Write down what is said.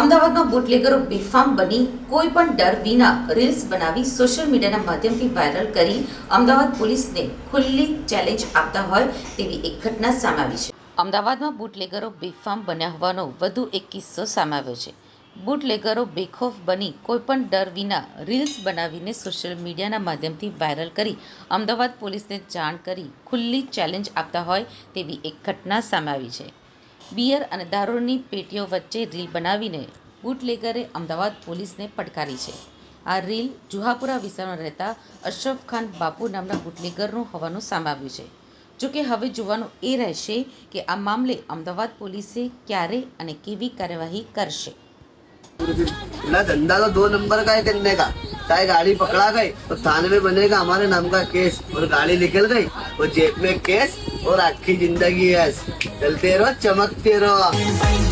અમદાવાદમાં બુટલેગરો બેફામ બની કોઈ પણ ડર વિના રીલ્સ બનાવી સોશિયલ મીડિયાના માધ્યમથી વાયરલ કરી અમદાવાદ પોલીસને ખુલ્લી ચેલેન્જ આપતા હોય તેવી એક ઘટના સામે આવી છે. અમદાવાદમાં બુટલેગરો બેફામ બન્યા હોવાનો વધુ એક કિસ્સો સામે આવ્યો છે. બુટલેગરો બેખોફ બની કોઈપણ ડર વિના રીલ્સ બનાવીને સોશિયલ મીડિયાના માધ્યમથી વાયરલ કરી અમદાવાદ પોલીસને જાણ કરી ખુલ્લી ચેલેન્જ આપતા હોય તેવી એક ઘટના સામે આવી છે. બિયર અને દારૂની પેટીઓ વચ્ચે રીલ બનાવીને બુટલેગરે અમદાવાદ પોલીસને પડકારી છે. આ રીલ જુહાપુરા વિસ્તારમાં રહેતા અશરફ ખાન બાપુ નામના બુટલેગરનું હોવાનું સામે આવ્યું છે. જોકે હવે જોવાનું એ રહેશે કે આ મામલે અમદાવાદ પોલીસે ક્યારે અને કેવી કાર્યવાહી કરશે. ધંધા તો દો નંબર કા હે કા. का चाहे गाड़ी पकड़ा गई तो थाने में बनेगा हमारे नाम का केस और गाड़ी निकल गई वो जेब में केस और आखी जिंदगी है चलते रहो चमकते रहो